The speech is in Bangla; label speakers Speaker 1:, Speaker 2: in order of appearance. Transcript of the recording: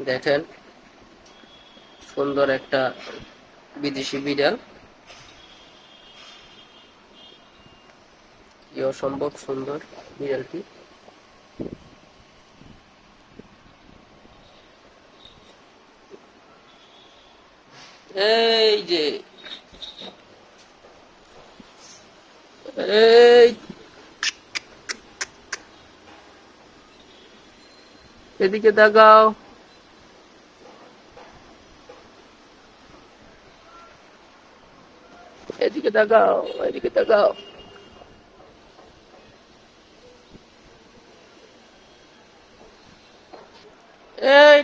Speaker 1: দেখেন সুন্দর একটা বিদেশি বিড়াল। অসম্ভব সুন্দর বিড়ালটি। এই যে এদিকে তাকাও। এদিকে তাকাও এদিকে তাকাও। এই